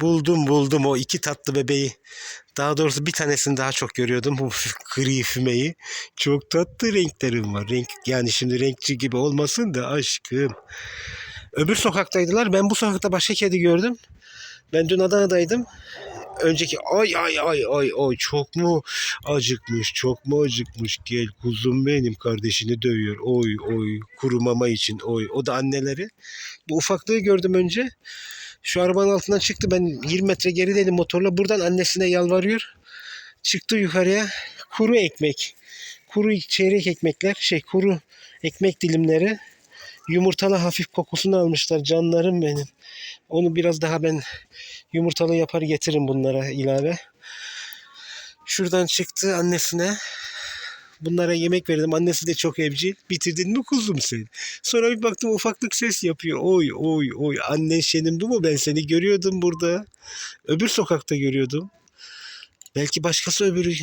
Buldum buldum o iki tatlı bebeği. Daha doğrusu bir tanesini daha çok görüyordum. Bu gri fümeyi. Çok tatlı renklerim var. Renk yani şimdi renkçi gibi olmasın da aşkım. Öbür sokaktaydılar. Ben bu sokakta başka kedi gördüm. Ben dün Adana'daydım. Önceki ay ay ay ay ay çok mu acıkmış çok mu acıkmış gel kuzum benim kardeşini dövüyor oy oy kuru mama için oy o da anneleri bu ufaklığı gördüm önce şu arabanın altından çıktı. Ben 20 metre gerideydim motorla. Buradan annesine yalvarıyor. Çıktı yukarıya. Kuru ekmek. Kuru çeyrek ekmekler şey kuru ekmek dilimleri. Yumurtalı hafif kokusunu almışlar. Canlarım benim. Onu biraz daha ben yumurtalı yapar getiririm bunlara ilave. Şuradan çıktı annesine. Bunlara yemek verdim. Annesi de çok evcil. Bitirdin mi kuzum sen? Sonra bir baktım ufaklık ses yapıyor. Oy oy oy. Annen bu mu? Ben seni görüyordum burada. Öbür sokakta görüyordum. Belki başkası öbürü.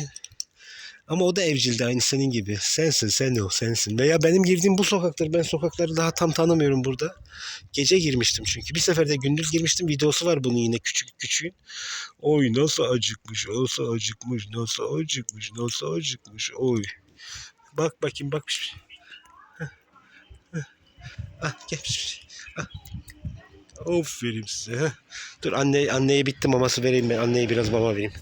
Ama o da evcildi aynı senin gibi. Sensin sen o sensin. Veya benim girdiğim bu sokaktır. Ben sokakları daha tam tanımıyorum burada. Gece girmiştim çünkü. Bir sefer de gündüz girmiştim. Videosu var bunun yine küçük küçük. Oy nasıl acıkmış, nasıl acıkmış, nasıl acıkmış, nasıl acıkmış. Oy. Bak bakayım bak. Heh. Ah gel. Ah. Aferin size. heh. Dur anne anneye bitti maması vereyim ben. Anneye biraz mama vereyim.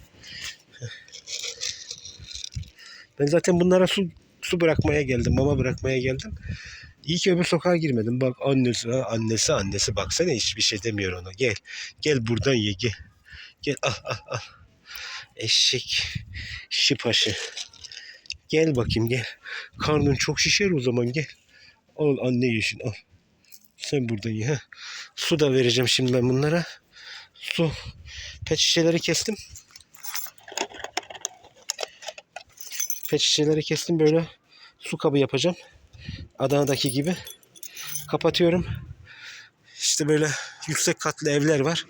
Ben zaten bunlara su su bırakmaya geldim, mama bırakmaya geldim. İyi ki öbür sokağa girmedim. Bak annesi, annesi, annesi baksana hiçbir şey demiyor ona. Gel, gel buradan ye gel. Gel al al al. Eşek şipaşı. Gel bakayım gel. Karnın çok şişer o zaman gel. Al anne yeşil al. Sen buradan ye. ha. Su da vereceğim şimdi ben bunlara. Su. Pet şişeleri kestim. Pet şişeleri kestim böyle. Su kabı yapacağım. Adana'daki gibi. Kapatıyorum. İşte böyle yüksek katlı evler var.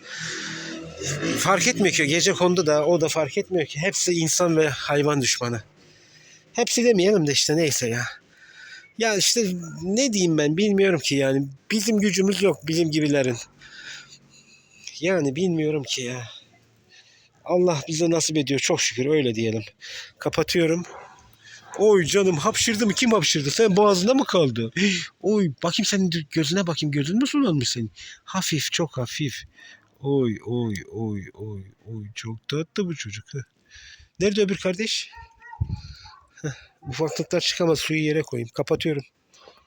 Fark etmiyor ki gece kondu da o da fark etmiyor ki. Hepsi insan ve hayvan düşmanı. Hepsi demeyelim de işte neyse ya. Ya işte ne diyeyim ben bilmiyorum ki yani. Bizim gücümüz yok bizim gibilerin. Yani bilmiyorum ki ya. Allah bize nasip ediyor çok şükür öyle diyelim. Kapatıyorum. Oy canım hapşırdı mı? Kim hapşırdı? Sen boğazında mı kaldı? Oy bakayım senin gözüne bakayım. Gözün mü sulanmış senin? Hafif çok hafif. Oy oy oy oy oy çok tatlı bu çocuk. Nerede öbür kardeş? Ufaklıklar çıkamaz suyu yere koyayım. Kapatıyorum.